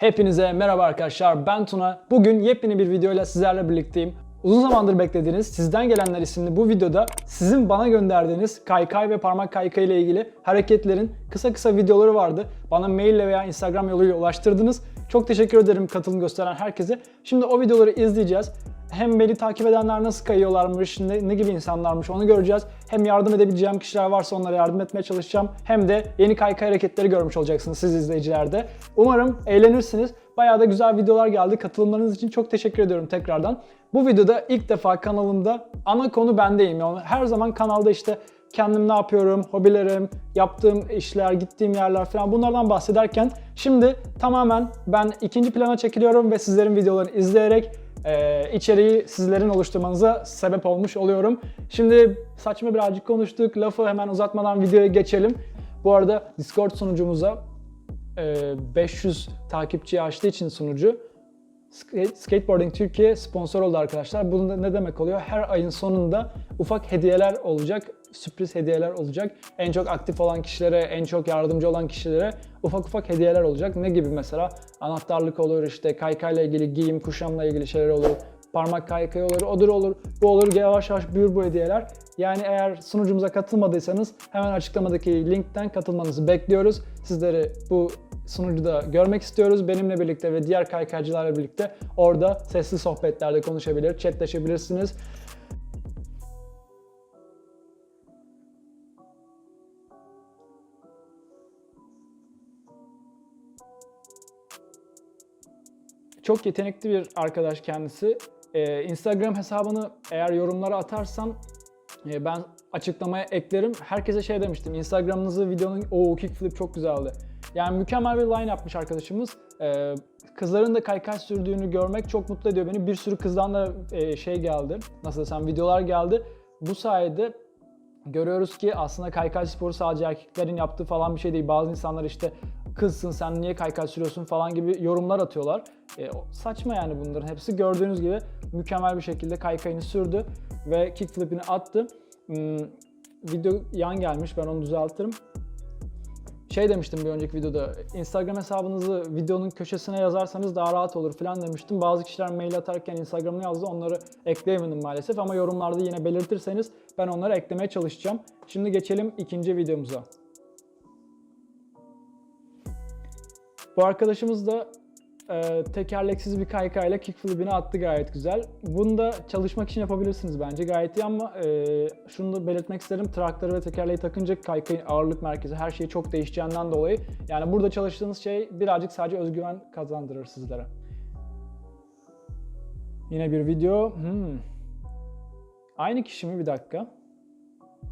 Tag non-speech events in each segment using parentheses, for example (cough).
Hepinize merhaba arkadaşlar ben Tuna. Bugün yepyeni bir videoyla sizlerle birlikteyim. Uzun zamandır beklediğiniz Sizden Gelenler isimli bu videoda sizin bana gönderdiğiniz kaykay ve parmak kaykay ile ilgili hareketlerin kısa kısa videoları vardı. Bana mail ile veya Instagram yoluyla ulaştırdınız. Çok teşekkür ederim katılım gösteren herkese. Şimdi o videoları izleyeceğiz. Hem beni takip edenler nasıl kayıyorlarmış, ne, ne gibi insanlarmış onu göreceğiz. Hem yardım edebileceğim kişiler varsa onlara yardım etmeye çalışacağım. Hem de yeni kaykay hareketleri görmüş olacaksınız siz izleyicilerde. Umarım eğlenirsiniz. Bayağı da güzel videolar geldi. Katılımlarınız için çok teşekkür ediyorum tekrardan. Bu videoda ilk defa kanalımda ana konu bendeyim. Yani her zaman kanalda işte kendim ne yapıyorum, hobilerim, yaptığım işler, gittiğim yerler falan bunlardan bahsederken şimdi tamamen ben ikinci plana çekiliyorum ve sizlerin videolarını izleyerek e, içeriği sizlerin oluşturmanıza sebep olmuş oluyorum. Şimdi saçma birazcık konuştuk. Lafı hemen uzatmadan videoya geçelim. Bu arada Discord sunucumuza e, 500 takipçiyi aştığı için sunucu Skate- Skateboarding Türkiye sponsor oldu arkadaşlar. Bu ne demek oluyor? Her ayın sonunda ufak hediyeler olacak, sürpriz hediyeler olacak. En çok aktif olan kişilere, en çok yardımcı olan kişilere ufak ufak hediyeler olacak. Ne gibi mesela? Anahtarlık olur, işte kaykayla ilgili giyim, kuşamla ilgili şeyler olur. Parmak kaykay olur, odur olur, bu olur. Yavaş yavaş büyür bu hediyeler. Yani eğer sunucumuza katılmadıysanız hemen açıklamadaki linkten katılmanızı bekliyoruz. Sizleri bu sunucuda görmek istiyoruz. Benimle birlikte ve diğer kaykaycılarla birlikte orada sesli sohbetlerde konuşabilir, chatleşebilirsiniz. Çok yetenekli bir arkadaş kendisi. Ee, Instagram hesabını eğer yorumlara atarsan e, ben açıklamaya eklerim. Herkese şey demiştim. Instagram'ınızı videonun o kickflip çok güzeldi. Yani mükemmel bir line yapmış arkadaşımız. Ee, kızların da kaykay sürdüğünü görmek çok mutlu ediyor beni. Bir sürü kızdan da e, şey geldi. Nasıl desem videolar geldi. Bu sayede görüyoruz ki aslında kaykay sporu sadece erkeklerin yaptığı falan bir şey değil. Bazı insanlar işte kızsın sen niye kaykay sürüyorsun falan gibi yorumlar atıyorlar. E, saçma yani bunların hepsi. Gördüğünüz gibi mükemmel bir şekilde kaykayını sürdü ve kickflip'ini attı. Hmm, video yan gelmiş ben onu düzeltirim. Şey demiştim bir önceki videoda, Instagram hesabınızı videonun köşesine yazarsanız daha rahat olur falan demiştim. Bazı kişiler mail atarken Instagram'ını yazdı, onları ekleyemedim maalesef ama yorumlarda yine belirtirseniz ben onları eklemeye çalışacağım. Şimdi geçelim ikinci videomuza. Bu arkadaşımız da e, tekerleksiz bir kaykayla kickflip'ini attı gayet güzel. Bunu da çalışmak için yapabilirsiniz bence gayet iyi ama e, şunu da belirtmek isterim. Traktörü ve tekerleği takınca kaykayın ağırlık merkezi her şeyi çok değişeceğinden dolayı yani burada çalıştığınız şey birazcık sadece özgüven kazandırır sizlere. Yine bir video. Hmm. Aynı kişi mi? Bir dakika.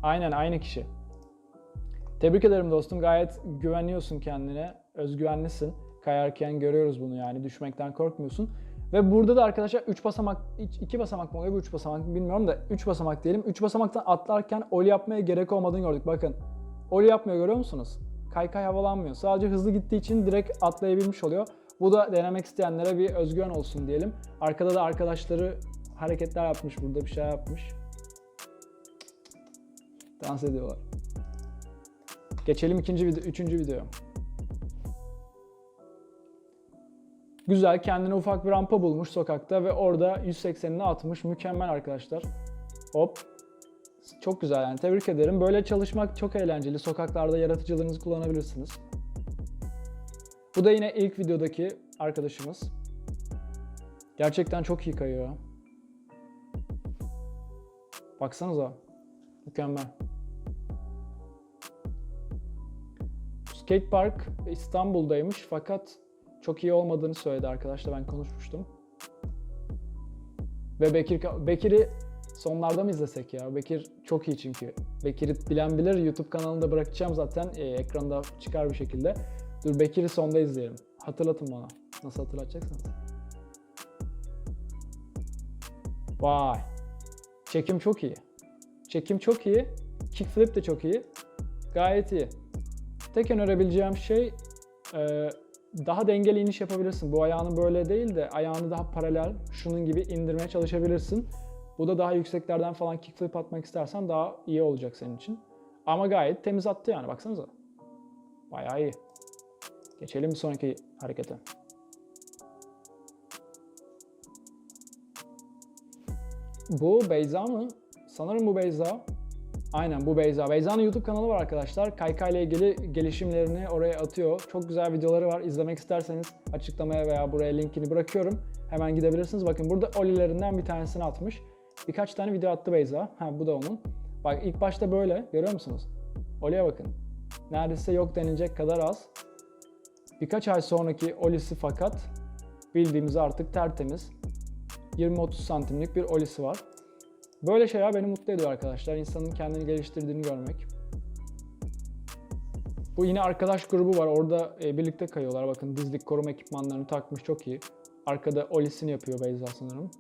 Aynen aynı kişi. Tebrik ederim dostum. Gayet güveniyorsun kendine. Özgüvenlisin. Kayarken görüyoruz bunu yani. Düşmekten korkmuyorsun. Ve burada da arkadaşlar 3 basamak, 2 basamak mı oluyor bu 3 basamak bilmiyorum da 3 basamak diyelim. 3 basamaktan atlarken oli yapmaya gerek olmadığını gördük. Bakın. Oli yapmıyor görüyor musunuz? Kaykay havalanmıyor. Sadece hızlı gittiği için direkt atlayabilmiş oluyor. Bu da denemek isteyenlere bir özgüven olsun diyelim. Arkada da arkadaşları hareketler yapmış burada bir şey yapmış. Dans ediyorlar. Geçelim ikinci video, üçüncü videoya. Güzel kendine ufak bir rampa bulmuş sokakta ve orada 180'ini atmış. Mükemmel arkadaşlar. Hop. Çok güzel yani tebrik ederim. Böyle çalışmak çok eğlenceli. Sokaklarda yaratıcılığınızı kullanabilirsiniz. Bu da yine ilk videodaki arkadaşımız. Gerçekten çok iyi kayıyor. Baksanıza. Mükemmel. Skatepark İstanbul'daymış fakat çok iyi olmadığını söyledi arkadaşlar ben konuşmuştum. Ve Bekir Bekir'i sonlarda mı izlesek ya? Bekir çok iyi çünkü. Bekir'i bilen bilir. YouTube kanalında bırakacağım zaten. Ee, ekranda çıkar bir şekilde. Dur Bekir'i sonda izleyelim. Hatırlatın bana. Nasıl hatırlatacaksınız? Vay. Çekim çok iyi. Çekim çok iyi. Kickflip de çok iyi. Gayet iyi. Tek önerebileceğim şey e, daha dengeli iniş yapabilirsin. Bu ayağını böyle değil de ayağını daha paralel şunun gibi indirmeye çalışabilirsin. Bu da daha yükseklerden falan kickflip atmak istersen daha iyi olacak senin için. Ama gayet temiz attı yani baksanıza. Bayağı iyi. Geçelim bir sonraki harekete. Bu Beyza mı? Sanırım bu Beyza. Aynen bu Beyza. Beyza'nın YouTube kanalı var arkadaşlar. Kayka ile ilgili gelişimlerini oraya atıyor. Çok güzel videoları var. İzlemek isterseniz açıklamaya veya buraya linkini bırakıyorum. Hemen gidebilirsiniz. Bakın burada Oli'lerinden bir tanesini atmış. Birkaç tane video attı Beyza. Ha bu da onun. Bak ilk başta böyle. Görüyor musunuz? Oli'ye bakın. Neredeyse yok denilecek kadar az. Birkaç ay sonraki Oli'si fakat bildiğimiz artık tertemiz. 20-30 santimlik bir Oli'si var. Böyle şeyler beni mutlu ediyor arkadaşlar. İnsanın kendini geliştirdiğini görmek. Bu yine arkadaş grubu var. Orada e, birlikte kayıyorlar. Bakın dizlik koruma ekipmanlarını takmış çok iyi. Arkada olisini yapıyor Beyza sanırım.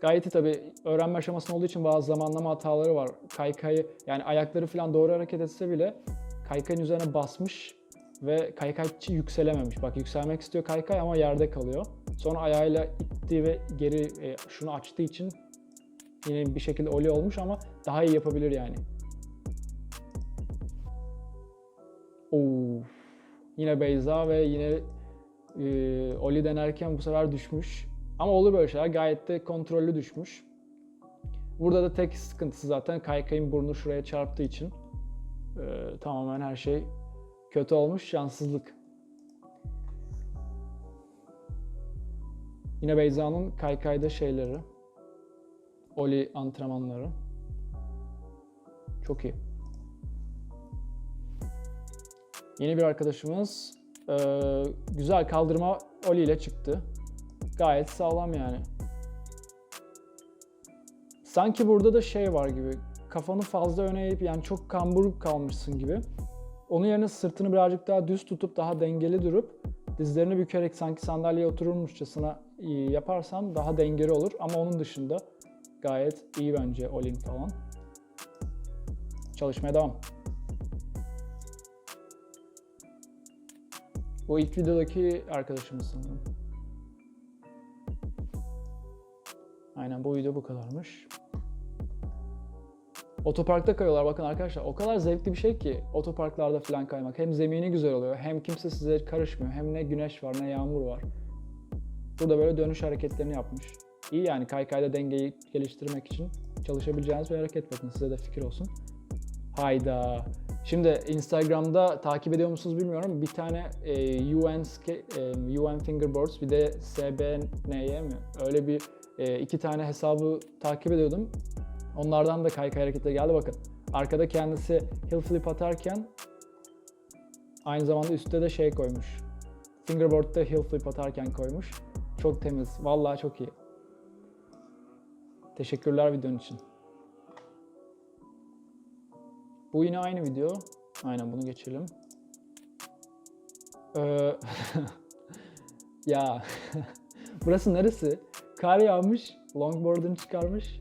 Gayet iyi tabi öğrenme aşamasında olduğu için bazı zamanlama hataları var. Kaykayı yani ayakları falan doğru hareket etse bile kaykayın üzerine basmış ve kaykay yükselememiş. Bak yükselmek istiyor kaykay ama yerde kalıyor. Sonra ayağıyla itti ve geri e, şunu açtığı için yine bir şekilde oli olmuş ama daha iyi yapabilir yani. Oo. Yine Beyza ve yine e, oli denerken bu sefer düşmüş. Ama olur böyle şeyler. Gayet de kontrollü düşmüş. Burada da tek sıkıntısı zaten kaykayın burnu şuraya çarptığı için e, tamamen her şey kötü olmuş. Şanssızlık. Yine Beyza'nın kaykayda şeyleri. Oli antrenmanları. Çok iyi. Yeni bir arkadaşımız e, güzel kaldırma Oli ile çıktı. Gayet sağlam yani. Sanki burada da şey var gibi. Kafanı fazla öne eğip yani çok kambur kalmışsın gibi. Onun yerine sırtını birazcık daha düz tutup daha dengeli durup dizlerini bükerek sanki sandalyeye otururmuşçasına yaparsan daha dengeli olur. Ama onun dışında gayet iyi bence Olin falan. Çalışmaya devam. Bu ilk videodaki arkadaşımız sanırım. Aynen bu video bu kadarmış. Otoparkta kayıyorlar bakın arkadaşlar o kadar zevkli bir şey ki otoparklarda falan kaymak. Hem zemini güzel oluyor hem kimse size karışmıyor hem ne güneş var ne yağmur var. Burada böyle dönüş hareketlerini yapmış. İyi yani kaykayda dengeyi geliştirmek için çalışabileceğiniz bir hareket bakın size de fikir olsun. Hayda. Şimdi Instagram'da takip ediyor musunuz bilmiyorum. Bir tane e, UN, e, UN Fingerboards bir de SBNY mi? Öyle bir e, iki tane hesabı takip ediyordum. Onlardan da kaykay hareketleri geldi bakın. Arkada kendisi hill flip atarken aynı zamanda üstte de şey koymuş. Fingerboard'da hill flip atarken koymuş. Çok temiz. Vallahi çok iyi. Teşekkürler videonun için. Bu yine aynı video. Aynen bunu geçelim. Ee, (laughs) ya (laughs) burası neresi? Kar yağmış, longboard'unu çıkarmış.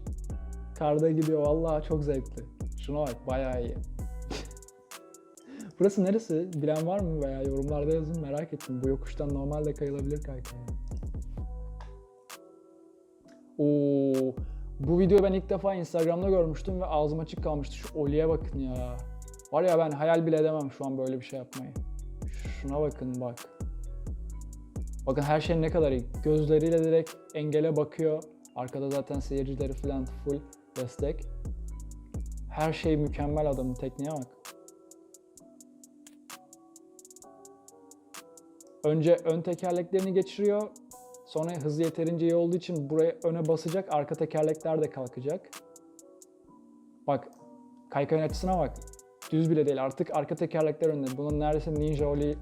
Karda gidiyor vallahi çok zevkli. Şuna bak bayağı iyi. (laughs) Burası neresi? Bilen var mı veya yorumlarda yazın merak ettim. Bu yokuştan normalde kayılabilir kaykay. Oo, bu videoyu ben ilk defa Instagram'da görmüştüm ve ağzım açık kalmıştı. Şu Oli'ye bakın ya. Var ya ben hayal bile edemem şu an böyle bir şey yapmayı. Şuna bakın bak. Bakın her şey ne kadar iyi. Gözleriyle direkt engele bakıyor. Arkada zaten seyircileri falan full destek. Her şey mükemmel adamın tekniğe bak. Önce ön tekerleklerini geçiriyor. Sonra hızı yeterince iyi olduğu için buraya öne basacak. Arka tekerlekler de kalkacak. Bak kaykayın açısına bak. Düz bile değil. Artık arka tekerlekler önde. Bunun neredeyse Ninja Oli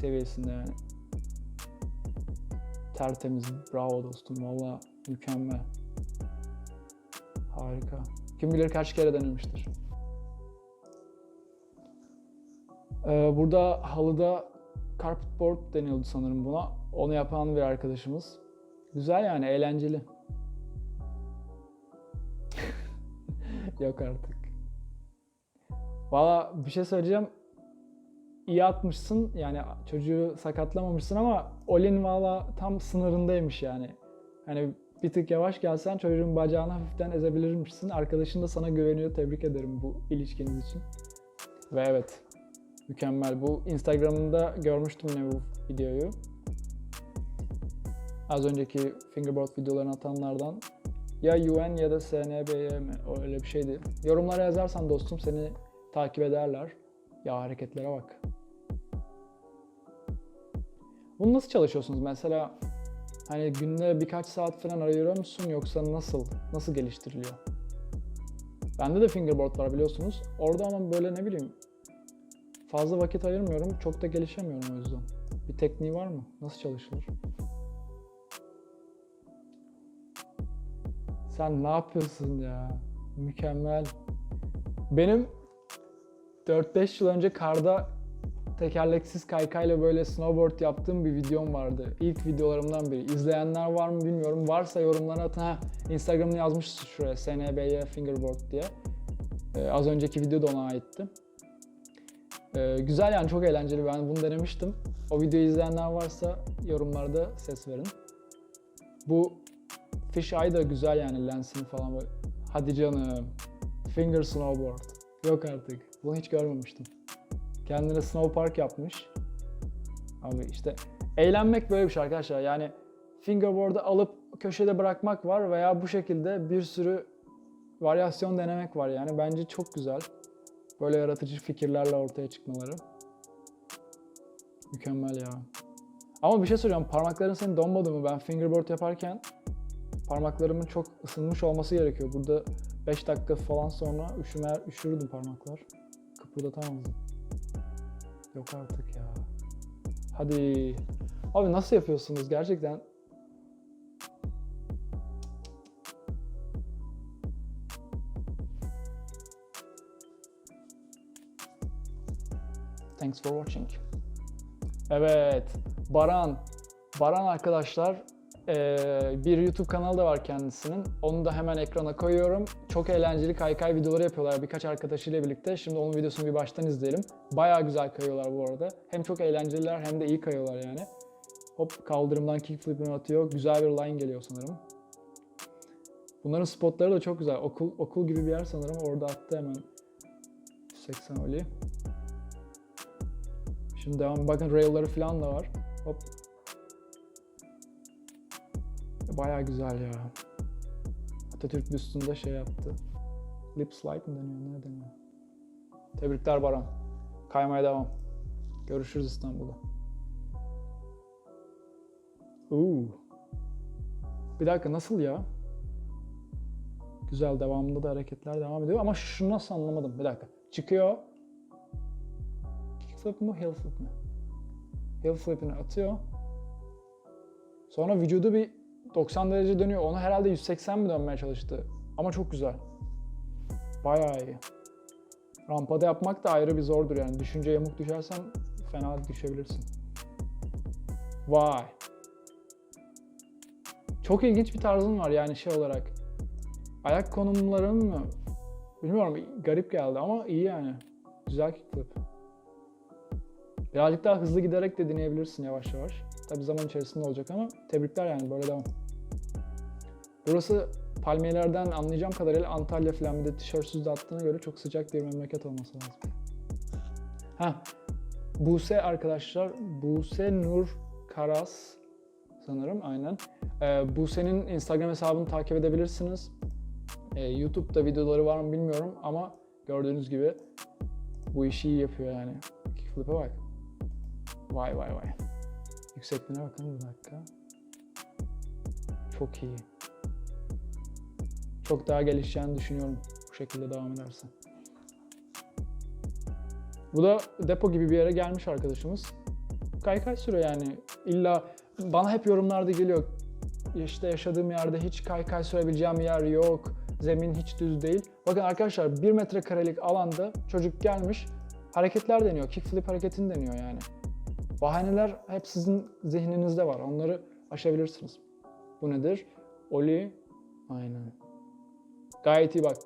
seviyesinde yani. Tertemiz. Bravo dostum. Valla mükemmel. Harika. Kim bilir kaç kere denemiştir. Ee, burada halıda carpetboard deniyordu sanırım buna. Onu yapan bir arkadaşımız. Güzel yani, eğlenceli. (laughs) Yok artık. Valla bir şey söyleyeceğim. İyi atmışsın yani çocuğu sakatlamamışsın ama Olin valla tam sınırındaymış yani. Hani bir tık yavaş gelsen çocuğun bacağını hafiften ezebilirmişsin. Arkadaşın da sana güveniyor. Tebrik ederim bu ilişkiniz için. Ve evet mükemmel. Bu Instagram'ında görmüştüm yine bu videoyu. Az önceki fingerboard videolarını atanlardan Ya UN ya da SNBY mi? Öyle bir şeydi. Yorumlara yazarsan dostum seni takip ederler. Ya hareketlere bak. Bunu nasıl çalışıyorsunuz? Mesela hani günde birkaç saat falan ayırıyor musun yoksa nasıl? Nasıl geliştiriliyor? Bende de fingerboard var biliyorsunuz. Orada ama böyle ne bileyim fazla vakit ayırmıyorum. Çok da gelişemiyorum o yüzden. Bir tekniği var mı? Nasıl çalışılır? Sen ne yapıyorsun ya? Mükemmel. Benim 4-5 yıl önce karda tekerleksiz kaykayla böyle snowboard yaptığım bir videom vardı. İlk videolarımdan biri. İzleyenler var mı bilmiyorum. Varsa yorumlara atın. Ha, Instagram'ını yazmıştı şuraya. SNBY Fingerboard diye. Ee, az önceki video da ona aitti. Ee, güzel yani çok eğlenceli. Ben bunu denemiştim. O videoyu izleyenler varsa yorumlarda ses verin. Bu Fish Eye da güzel yani lensini falan böyle. Hadi canım. Finger snowboard. Yok artık. Bunu hiç görmemiştim. Kendine snow park yapmış. Abi işte eğlenmek böyle bir şey arkadaşlar. Yani fingerboard'u alıp köşede bırakmak var veya bu şekilde bir sürü varyasyon denemek var yani. Bence çok güzel. Böyle yaratıcı fikirlerle ortaya çıkmaları. Mükemmel ya. Ama bir şey söyleyeceğim. Parmakların senin donmadı mı? Ben fingerboard yaparken parmaklarımın çok ısınmış olması gerekiyor. Burada 5 dakika falan sonra üşümer, üşürdüm parmaklar. Kıpırdatamazdım. Yok artık ya. Hadi. Abi nasıl yapıyorsunuz gerçekten? Thanks for watching. Evet, Baran. Baran arkadaşlar bir YouTube kanalı da var kendisinin. Onu da hemen ekrana koyuyorum. Çok eğlenceli kaykay videoları yapıyorlar birkaç arkadaşıyla birlikte. Şimdi onun videosunu bir baştan izleyelim. Bayağı güzel kayıyorlar bu arada. Hem çok eğlenceliler hem de iyi kayıyorlar yani. Hop kaldırımdan kickflip'ini atıyor. Güzel bir line geliyor sanırım. Bunların spotları da çok güzel. Okul okul gibi bir yer sanırım. Orada attı hemen 180 oli. Şimdi devam. Bakın rail'ları falan da var. Hop. Baya güzel ya. Atatürk büstünde şey yaptı. Lip slide mi deniyor? Ne deniyor? Tebrikler Baran. Kaymaya devam. Görüşürüz İstanbul'da. Uuu. Bir dakika nasıl ya? Güzel devamında da hareketler devam ediyor ama şunu nasıl anlamadım. Bir dakika. Çıkıyor. Kickflip mi, heel flip mi? Heel flip'ini atıyor. Sonra vücudu bir 90 derece dönüyor. Onu herhalde 180 mi dönmeye çalıştı. Ama çok güzel. Bayağı iyi. Rampada yapmak da ayrı bir zordur yani. Düşünce yamuk düşersen fena düşebilirsin. Vay. Çok ilginç bir tarzın var yani şey olarak. Ayak konumların mı? Bilmiyorum garip geldi ama iyi yani. Güzel kickflip. Birazcık daha hızlı giderek de deneyebilirsin yavaş yavaş. Tabi zaman içerisinde olacak ama tebrikler yani böyle devam. Burası palmiyelerden anlayacağım kadarıyla Antalya falan bir de tişörtsüz attığına göre çok sıcak bir memleket olması lazım. Ha, Buse arkadaşlar, Buse Nur Karas sanırım aynen. Ee, Buse'nin Instagram hesabını takip edebilirsiniz. Ee, YouTube'da videoları var mı bilmiyorum ama gördüğünüz gibi bu işi iyi yapıyor yani. Kickflip'e bak. Vay vay vay. Yüksekliğine bakın bir dakika. Çok iyi. Çok daha gelişeceğini düşünüyorum bu şekilde devam ederse. Bu da depo gibi bir yere gelmiş arkadaşımız. Kaykay sürüyor yani. İlla bana hep yorumlarda geliyor. İşte yaşadığım yerde hiç kaykay sürebileceğim yer yok. Zemin hiç düz değil. Bakın arkadaşlar 1 metrekarelik alanda çocuk gelmiş hareketler deniyor. Kickflip hareketini deniyor yani. Bahaneler hep sizin zihninizde var. Onları aşabilirsiniz. Bu nedir? Oli. Aynen. Gayet iyi bak.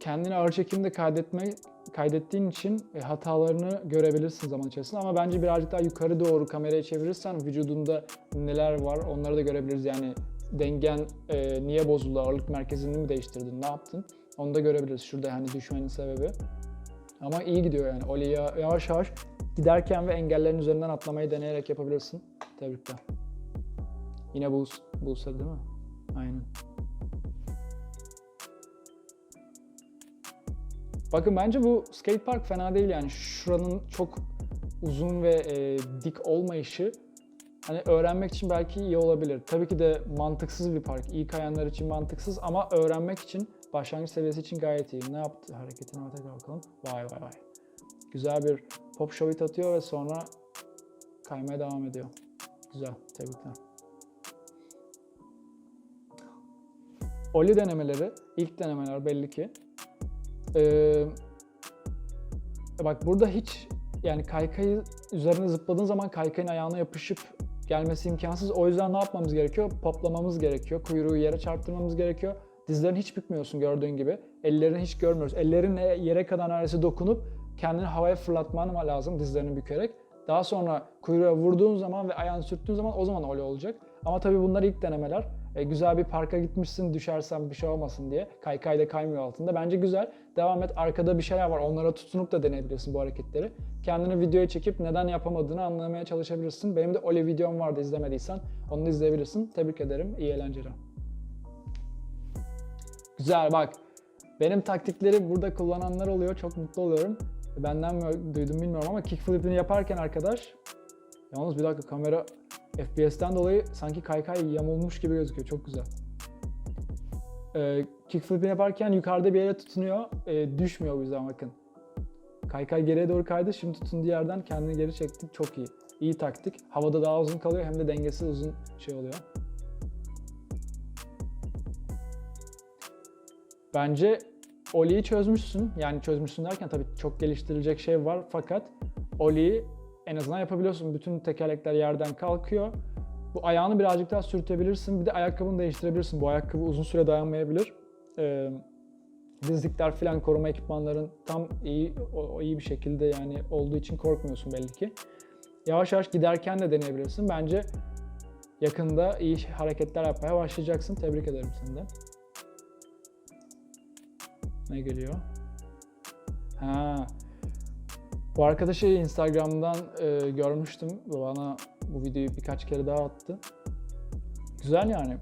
Kendini ağır çekimde kaydetme, kaydettiğin için e, hatalarını görebilirsin zaman içerisinde. Ama bence birazcık daha yukarı doğru kamerayı çevirirsen vücudunda neler var onları da görebiliriz. Yani dengen e, niye bozuldu, ağırlık merkezini mi değiştirdin, ne yaptın? Onu da görebiliriz. Şurada hani düşmenin sebebi. Ama iyi gidiyor yani. Oli yavaş yavaş giderken ve engellerin üzerinden atlamayı deneyerek yapabilirsin. Tebrikler. Yine Buse, Buse değil mi? Aynen. Bakın bence bu skate park fena değil yani. Şuranın çok uzun ve e, dik olmayışı hani öğrenmek için belki iyi olabilir. Tabii ki de mantıksız bir park. İyi kayanlar için mantıksız ama öğrenmek için başlangıç seviyesi için gayet iyi. Ne yaptı hareketine tekrar bakalım. Vay vay vay. Güzel bir pop shove atıyor ve sonra kaymaya devam ediyor. Güzel. Tebrikler. Oli denemeleri, ilk denemeler belli ki. Ee, bak burada hiç yani kaykayı üzerine zıpladığın zaman kaykayın ayağına yapışıp gelmesi imkansız. O yüzden ne yapmamız gerekiyor? Poplamamız gerekiyor. Kuyruğu yere çarptırmamız gerekiyor. Dizlerini hiç bükmüyorsun gördüğün gibi. Ellerini hiç görmüyoruz. Ellerin yere kadar neredeyse dokunup kendini havaya fırlatman lazım dizlerini bükerek. Daha sonra kuyruğa vurduğun zaman ve ayağını sürttüğün zaman o zaman oley olacak. Ama tabii bunlar ilk denemeler. E, güzel bir parka gitmişsin düşersen bir şey olmasın diye. Kaykayla kaymıyor altında. Bence güzel. Devam et. Arkada bir şeyler var. Onlara tutunup da deneyebilirsin bu hareketleri. Kendini videoya çekip neden yapamadığını anlamaya çalışabilirsin. Benim de Oli videom vardı izlemediysen. Onu da izleyebilirsin. Tebrik ederim. İyi eğlenceler. Güzel bak. Benim taktikleri burada kullananlar oluyor. Çok mutlu oluyorum. Benden mi duydum bilmiyorum ama kickflip'ini yaparken arkadaş Yalnız bir dakika kamera FPS'ten dolayı sanki kaykay yamulmuş gibi gözüküyor. Çok güzel. Ee, kickflip'ini yaparken yukarıda bir yere tutunuyor. Ee, düşmüyor o yüzden bakın. Kaykay geriye doğru kaydı. Şimdi tutunduğu yerden kendini geri çekti. Çok iyi. İyi taktik. Havada daha uzun kalıyor hem de dengesi uzun şey oluyor. Bence Oli'yi çözmüşsün. Yani çözmüşsün derken tabii çok geliştirilecek şey var fakat Oli'yi en azından yapabiliyorsun. Bütün tekerlekler yerden kalkıyor. Bu ayağını birazcık daha sürtebilirsin. Bir de ayakkabını değiştirebilirsin. Bu ayakkabı uzun süre dayanmayabilir. Ee, dizlikler falan koruma ekipmanların tam iyi o, iyi bir şekilde yani olduğu için korkmuyorsun belli ki. Yavaş yavaş giderken de deneyebilirsin. Bence yakında iyi hareketler yapmaya başlayacaksın. Tebrik ederim seni de. Ne geliyor? Ha. Bu arkadaşı Instagram'dan e, görmüştüm. Bana bu videoyu birkaç kere daha attı. Güzel yani.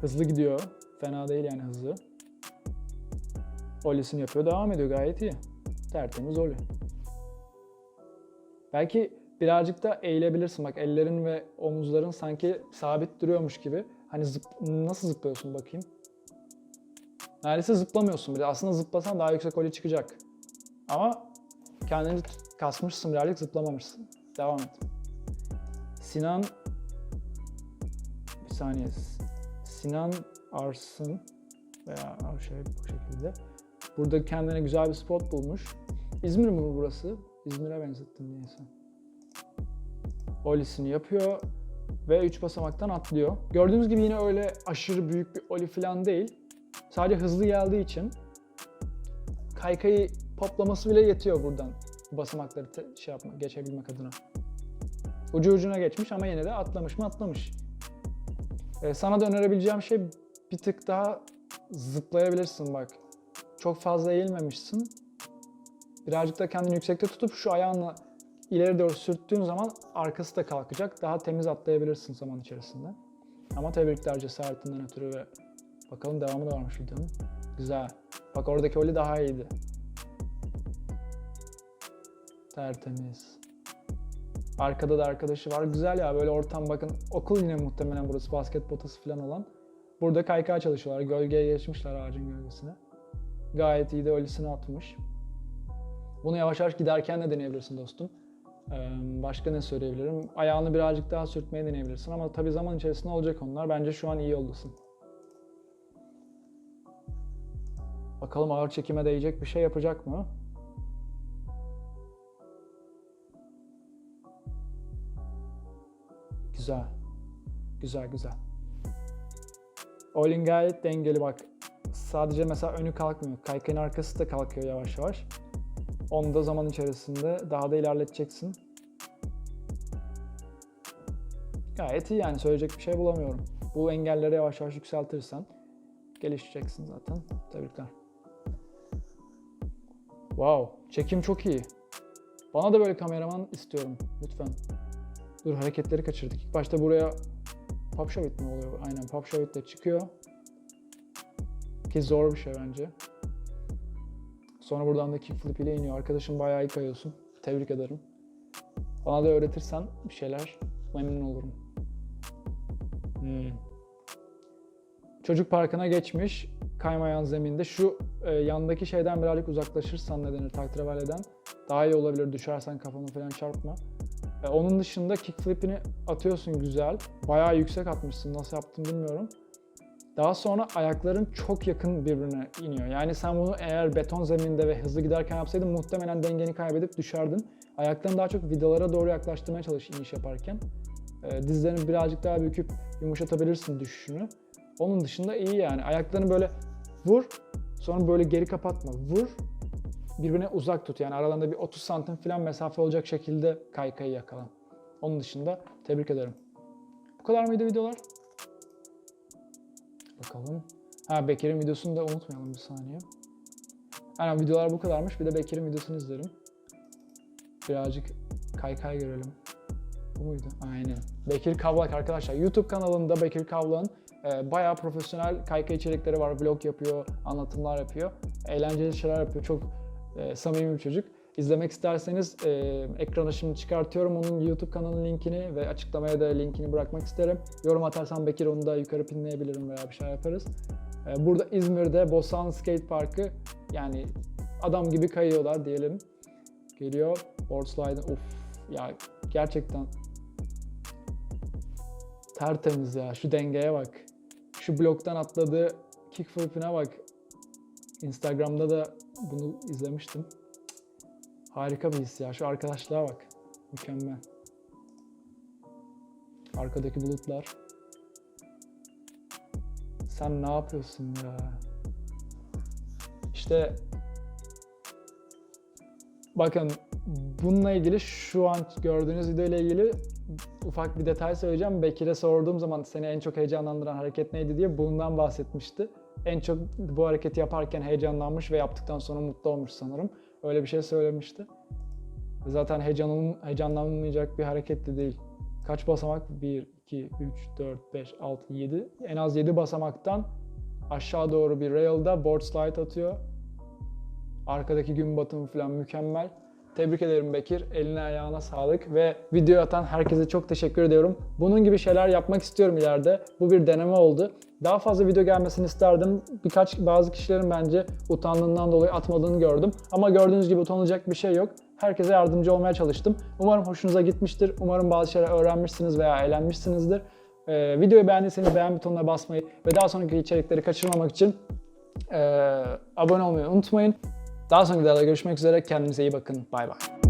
Hızlı gidiyor. Fena değil yani hızlı. Olisini yapıyor. Devam ediyor gayet iyi. Tertemiz oli. Belki birazcık da eğilebilirsin. Bak ellerin ve omuzların sanki sabit duruyormuş gibi. Hani zıp, nasıl zıplıyorsun bakayım? Neredeyse zıplamıyorsun bile. Aslında zıplasan daha yüksek oli çıkacak. Ama kendini kasmışsın birazcık zıplamamışsın. Devam et. Sinan bir saniye. Sinan Arsın veya şey bu şekilde. Burada kendine güzel bir spot bulmuş. İzmir mi burası? İzmir'e benzettim neyse. Olisini yapıyor ve 3 basamaktan atlıyor. Gördüğünüz gibi yine öyle aşırı büyük bir oli falan değil. Sadece hızlı geldiği için kaykayı poplaması bile yetiyor buradan basamakları şey yapma, geçebilmek adına. Ucu ucuna geçmiş ama yine de atlamış mı atlamış. Ee, sana da önerebileceğim şey bir tık daha zıplayabilirsin bak. Çok fazla eğilmemişsin. Birazcık da kendini yüksekte tutup şu ayağınla ileri doğru sürttüğün zaman arkası da kalkacak. Daha temiz atlayabilirsin zaman içerisinde. Ama tebrikler cesaretinden ötürü ve bakalım devamı da varmış videonun. Güzel. Bak oradaki oli daha iyiydi. Tertemiz. Arkada da arkadaşı var. Güzel ya böyle ortam bakın. Okul yine muhtemelen burası basket potası falan olan. Burada kaykay çalışıyorlar. Gölgeye geçmişler ağacın gölgesine. Gayet iyi de öylesine atmış. Bunu yavaş yavaş giderken de deneyebilirsin dostum. Ee, başka ne söyleyebilirim? Ayağını birazcık daha sürtmeye deneyebilirsin ama tabii zaman içerisinde olacak onlar. Bence şu an iyi yoldasın. Bakalım ağır çekime değecek bir şey yapacak mı? Güzel. Güzel güzel. Olin gayet dengeli bak. Sadece mesela önü kalkmıyor. Kaykayın arkası da kalkıyor yavaş yavaş. Onu da zaman içerisinde daha da ilerleteceksin. Gayet iyi yani söyleyecek bir şey bulamıyorum. Bu engelleri yavaş yavaş yükseltirsen gelişeceksin zaten. Tebrikler. Wow, çekim çok iyi. Bana da böyle kameraman istiyorum lütfen. Dur hareketleri kaçırdık. İlk başta buraya pop shovit mi oluyor? Aynen pop shovit de çıkıyor. Ki zor bir şey bence. Sonra buradan da kickflip ile iniyor. Arkadaşım bayağı iyi kayıyorsun. Tebrik ederim. Bana da öğretirsen bir şeyler memnun olurum. Hmm. Çocuk parkına geçmiş. Kaymayan zeminde. Şu e, yandaki şeyden birazcık uzaklaşırsan ne denir taktrevaleden daha iyi olabilir. Düşersen kafanı falan çarpma. E, onun dışında kickflip'ini atıyorsun güzel. Bayağı yüksek atmışsın. Nasıl yaptın bilmiyorum. Daha sonra ayakların çok yakın birbirine iniyor. Yani sen bunu eğer beton zeminde ve hızlı giderken yapsaydın muhtemelen dengeni kaybedip düşerdin. Ayaklarını daha çok vidalara doğru yaklaştırmaya çalış iniş yaparken. E, dizlerini birazcık daha büküp yumuşatabilirsin düşüşünü. Onun dışında iyi yani. Ayaklarını böyle vur, sonra böyle geri kapatma. Vur, birbirine uzak tut. Yani aralarında bir 30 santim falan mesafe olacak şekilde kaykayı yakala. Onun dışında tebrik ederim. Bu kadar mıydı videolar? Bakalım. Ha Bekir'in videosunu da unutmayalım bir saniye. Aynen videolar bu kadarmış. Bir de Bekir'in videosunu izlerim. Birazcık kaykay görelim. Bu muydu? Aynen. Bekir Kavlak arkadaşlar. YouTube kanalında Bekir Kavlak'ın e, bayağı profesyonel kaykay içerikleri var. Vlog yapıyor, anlatımlar yapıyor. Eğlenceli şeyler yapıyor. Çok e, samimi bir çocuk. İzlemek isterseniz e, ekrana şimdi çıkartıyorum onun YouTube kanalının linkini ve açıklamaya da linkini bırakmak isterim. Yorum atarsan Bekir onu da yukarı pinleyebilirim veya bir şey yaparız. E, burada İzmir'de Bosan Skate Parkı yani adam gibi kayıyorlar diyelim. Geliyor board slide of ya gerçekten tertemiz ya şu dengeye bak. Şu bloktan atladığı kickflip'ine bak. Instagram'da da bunu izlemiştim. Harika bir his ya. Şu arkadaşlığa bak. Mükemmel. Arkadaki bulutlar. Sen ne yapıyorsun ya? İşte bakın bununla ilgili şu an gördüğünüz video ile ilgili ufak bir detay söyleyeceğim. Bekir'e sorduğum zaman seni en çok heyecanlandıran hareket neydi diye bundan bahsetmişti. En çok bu hareketi yaparken heyecanlanmış ve yaptıktan sonra mutlu olmuş sanırım. Öyle bir şey söylemişti. Zaten heyecanlan, heyecanlanmayacak bir hareket de değil. Kaç basamak? 1, 2, 3, 4, 5, 6, 7. En az 7 basamaktan aşağı doğru bir rail'da board slide atıyor. Arkadaki gün batımı falan mükemmel. Tebrik ederim Bekir. Eline ayağına sağlık ve video atan herkese çok teşekkür ediyorum. Bunun gibi şeyler yapmak istiyorum ileride. Bu bir deneme oldu. Daha fazla video gelmesini isterdim. Birkaç bazı kişilerin bence utandığından dolayı atmadığını gördüm. Ama gördüğünüz gibi utanılacak bir şey yok. Herkese yardımcı olmaya çalıştım. Umarım hoşunuza gitmiştir. Umarım bazı şeyler öğrenmişsiniz veya eğlenmişsinizdir. Ee, videoyu beğendiyseniz beğen butonuna basmayı ve daha sonraki içerikleri kaçırmamak için ee, abone olmayı unutmayın. Daha sonraki videoda görüşmek üzere. Kendinize iyi bakın. Bay bay.